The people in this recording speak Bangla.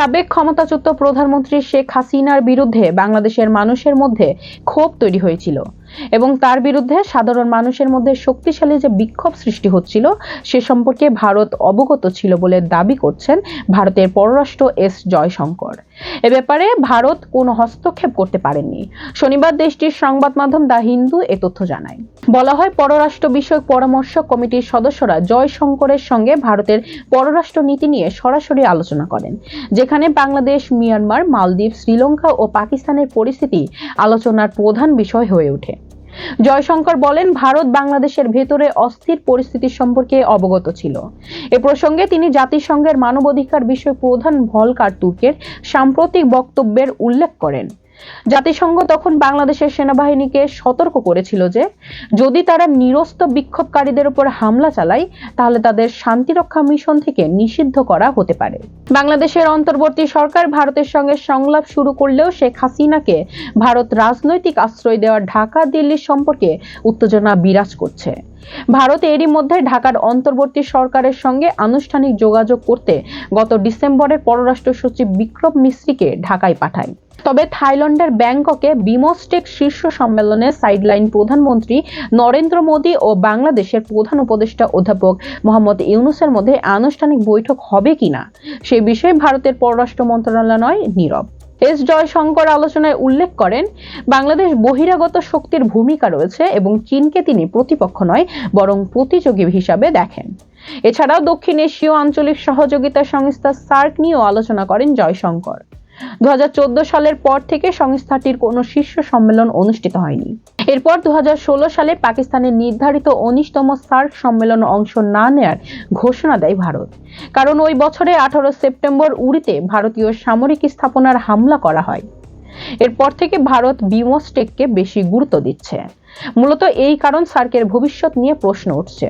সাবেক ক্ষমতাচ্যুত প্রধানমন্ত্রী শেখ হাসিনার বিরুদ্ধে বাংলাদেশের মানুষের মধ্যে ক্ষোভ তৈরি হয়েছিল। এবং তার বিরুদ্ধে সাধারণ মানুষের মধ্যে শক্তিশালী যে বিক্ষোভ সৃষ্টি হচ্ছিল, সে সম্পর্কে ভারত অবগত ছিল বলে দাবি করছেন ভারতের পররাষ্ট্র এস জয়শঙ্কর। এ ব্যাপারে ভারত কোনো হস্তক্ষেপ করতে পারেননি শনিবার দেশটির সংবাদ মাধ্যম দা হিন্দু এ তথ্য জানায়। বলা হয়, পররাষ্ট্র বিষয়ক পরামর্শ কমিটির সদস্যরা জয়শঙ্করের সঙ্গে ভারতের পররাষ্ট্র নীতি নিয়ে সরাসরি আলোচনা করেন, যেখানে বাংলাদেশ, মিয়ানমার, মালদ্বীপ, শ্রীলঙ্কা ও পাকিস্তানের পরিস্থিতি আলোচনার প্রধান বিষয় হয়ে ওঠে। জয়শঙ্কর বলেন, ভারত বাংলাদেশের ভেতরে অস্থির পরিস্থিতি সম্পর্কে অবগত ছিল। এ প্রসঙ্গে তিনি জাতিসংঘের মানবাধিকার বিষয় প্রধান ভলকার তুর্কের সাম্প্রতিক বক্তব্যের উল্লেখ করেন। জাতিসংঘ তখন বাংলাদেশের সেনাবাহিনীকে সতর্ক করেছিল যে, যদি তারা নিরস্ত বিক্ষোভকারীদের উপর হামলা চালায়, তাহলে তাদের শান্তিরক্ষা মিশন থেকে নিষিদ্ধ করা হতে পারে। বাংলাদেশের অন্তর্বর্তী সরকার ভারতের সঙ্গে সংলাপ শুরু করলেও শেখ হাসিনাকে ভারত রাজনৈতিক আশ্রয় দেওয়া ঢাকা দিল্লির সম্পর্কে উত্তেজনা বিরাজ করছে। ভারত এরই মধ্যে ঢাকার অন্তর্বর্তী সরকারের সঙ্গে আনুষ্ঠানিক যোগাযোগ করতে গত ডিসেম্বরে পররাষ্ট্র সচিব বিক্রম মিশ্রিকে ঢাকায় পাঠায়। তবে থাইল্যান্ডের ব্যাংককে বিমস্টেক শীর্ষ সম্মেলনে সাইডলাইন প্রধানমন্ত্রী নরেন্দ্র মোদী ও বাংলাদেশের প্রধান উপদেষ্টা অধ্যাপক মোহাম্মদ ইউনুসের মধ্যে আনুষ্ঠানিক বৈঠক হবে কিনা, সে বিষয়ে ভারতের পররাষ্ট্র মন্ত্রণালয় নীরব। এস জয়শঙ্কর আলোচনায় উল্লেখ করেন, বাংলাদেশ বহিরাগত শক্তির ভূমিকা রয়েছে এবং চীনকে তিনি প্রতিপক্ষ নয়, বরং প্রতিযোগী হিসাবে দেখেন। এছাড়াও দক্ষিণ এশীয় আঞ্চলিক সহযোগিতা সংস্থা সার্ক নিয়েও আলোচনা করেন জয়শঙ্কর। দু হাজার চোদ্দ সালের পর থেকে সংস্থাটির কোনো শীর্ষ সম্মেলন অনুষ্ঠিত হয়নি। এরপর দুহাজার ষোলো সালে পাকিস্তানের নির্ধারিত উনিশতম সার্ক সম্মেলনে অংশ না নেয়ার ঘোষণা দেয় ভারত। কারণ ওই বছরে আঠারো সেপ্টেম্বর উড়িতে ভারতীয় সামরিক স্থাপনার হামলা করা হয়। এরপর থেকে ভারত বিমস্টেককে বেশি গুরুত্ব দিচ্ছে। মূলত এই কারণ সার্কের ভবিষ্যৎ নিয়ে প্রশ্ন উঠছে।